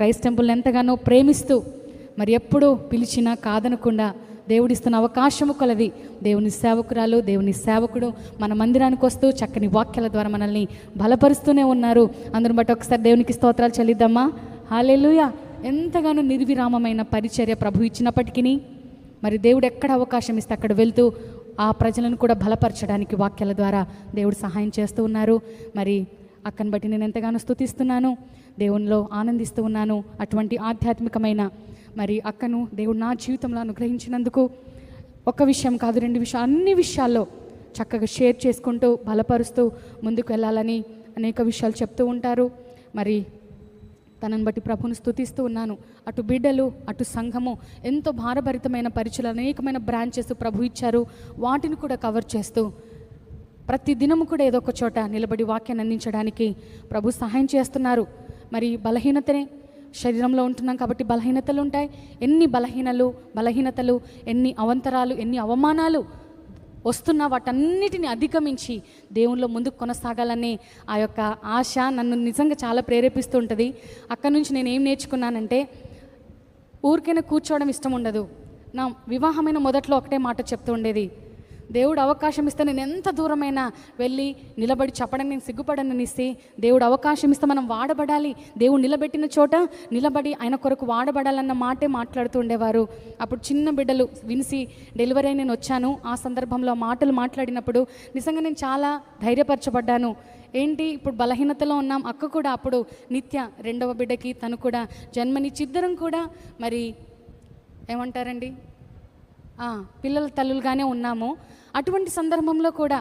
Christ టెంపుల్ని ఎంతగానో ప్రేమిస్తూ మరి ఎప్పుడూ పిలిచినా కాదనకుండా దేవుడిస్తున్న అవకాశము కొలది. దేవుని సేవకురాలు దేవుని సేవకుడు మన మందిరానికి వస్తూ చక్కని వాక్యాల ద్వారా మనల్ని బలపరుస్తూనే ఉన్నారు. అందరం బట్టి ఒకసారి దేవునికి స్తోత్రాలు చెల్లిద్దామా? హాలేలుయా ఎంతగానో నిర్విరామమైన పరిచర్య ప్రభు ఇచ్చినప్పటికీ మరి దేవుడు ఎక్కడ అవకాశం ఇస్తే అక్కడ వెళ్తూ ఆ ప్రజలను కూడా బలపరచడానికి వాక్యాల ద్వారా దేవుడు సహాయం చేస్తూ ఉన్నారు. మరి అక్కను బట్టి నేను ఎంతగానో స్థుతిస్తున్నాను దేవునిలో ఆనందిస్తూ ఉన్నాను అటువంటి ఆధ్యాత్మికమైన. మరి అక్కను దేవుడు నా జీవితంలో అనుగ్రహించినందుకు ఒక విషయం కాదు రెండు విషయాలు అన్ని విషయాల్లో చక్కగా షేర్ చేసుకుంటూ బలపరుస్తూ ముందుకు వెళ్ళాలని అనేక విషయాలు చెప్తూ ఉంటారు. మరి తనని బట్టి ప్రభుని స్థుతిస్తూ ఉన్నాను. అటు బిడ్డలు అటు సంఘము ఎంతో భారభరితమైన పరిచయలు అనేకమైన బ్రాంచెస్ ప్రభు ఇచ్చారు. వాటిని కూడా కవర్ చేస్తూ ప్రతి దినము కూడా ఏదో ఒక చోట నిలబడి వాక్యాన్ని అందించడానికి ప్రభు సహాయం చేస్తున్నారు. మరి బలహీనతనే శరీరంలో ఉంటున్నాం కాబట్టి బలహీనతలు ఉంటాయి. ఎన్ని బలహీనలు బలహీనతలు ఎన్ని అవంతరాలు ఎన్ని అవమానాలు వస్తున్న వాటన్నిటిని అధిగమించి దేవునిలో ముందుకు కొనసాగాలనే ఆ యొక్క ఆశ నన్ను నిజంగా చాలా ప్రేరేపిస్తూ ఉంటుంది. అక్కడి నుంచి నేను ఏం నేర్చుకున్నానంటే ఊరికైనా కూర్చోవడం ఇష్టం ఉండదు. నా వివాహమైన మొదట్లో ఒకటే మాట చెప్తూ ఉండేది. దేవుడు అవకాశం ఇస్తే నేను ఎంత దూరమైనా వెళ్ళి నిలబడి చెప్పడం నేను సిగ్గుపడననిస్తే దేవుడు అవకాశం ఇస్తే మనం వాడబడాలి. దేవుడు నిలబెట్టిన చోట నిలబడి ఆయన కొరకు వాడబడాలన్న మాటే మాట్లాడుతూ ఉండేవారు. అప్పుడు చిన్న బిడ్డలు వినిసి డెలివరీ అయి నేను వచ్చాను. ఆ సందర్భంలో మాటలు మాట్లాడినప్పుడు నిజంగా నేను చాలా ధైర్యపరచబడ్డాను. ఏంటి? ఇప్పుడు బలహీనతలో ఉన్నాం. అక్క కూడా అప్పుడు నిత్య రెండవ బిడ్డకి తను కూడా జన్మనిచ్చిద్దరం కూడా మరి ఏమంటారండి? పిల్లల తల్లులుగానే ఉన్నాము. అటువంటి సందర్భంలో కూడా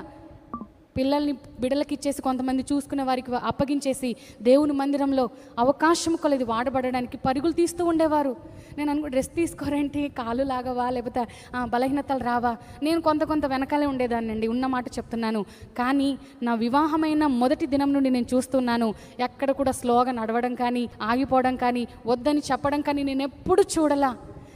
పిల్లల్ని బిడలకి ఇచ్చేసి కొంతమంది చూసుకునే వారికి అప్పగించేసి దేవుని మందిరంలో అవకాశం కొలది వాడబడడానికి పరుగులు తీస్తూ ఉండేవారు. నేను అనుకో డ్రెస్ తీసుకోరేంటి కాలు లాగవా లేకపోతే బలహీనతలు రావా? నేను కొంత కొంత వెనకాలే ఉండేదాన్ని అండి ఉన్న మాట చెప్తున్నాను. కానీ నా వివాహమైన మొదటి దినం నుండి నేను చూస్తున్నాను ఎక్కడ కూడా స్లోగా నడవడం కానీ ఆగిపోవడం కానీ వద్దని చెప్పడం కానీ నేను ఎప్పుడు చూడలా.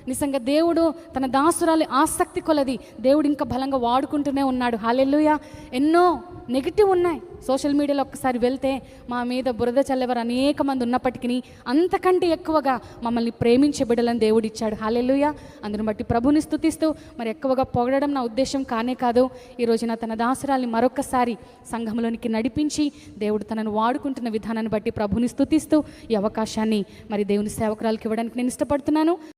నిజంగా దేవుడు తన దాసురాలి ఆసక్తి కొలది. దేవుడు ఇంకా బలంగా వాడుకుంటూనే ఉన్నాడు. హాలెల్లుయ. ఎన్నో నెగిటివ్ ఉన్నాయి. సోషల్ మీడియాలో ఒక్కసారి వెళ్తే మా మీద బురద చల్లెవారు అనేక మంది ఉన్నప్పటికీ అంతకంటే ఎక్కువగా మమ్మల్ని ప్రేమించే బిడలను దేవుడు ఇచ్చాడు. హాలెల్లుయ. అందుని బట్టి ప్రభుని స్థుతిస్తూ మరి ఎక్కువగా పొగడడం నా ఉద్దేశం కానే కాదు. ఈ రోజున తన దాసురాల్ని మరొకసారి సంఘంలోనికి నడిపించి దేవుడు తనను వాడుకుంటున్న విధానాన్ని బట్టి ప్రభుని స్థుతిస్తూ ఈ అవకాశాన్ని మరి దేవుని సేవకురాలకి ఇవ్వడానికి నేను ఇష్టపడుతున్నాను.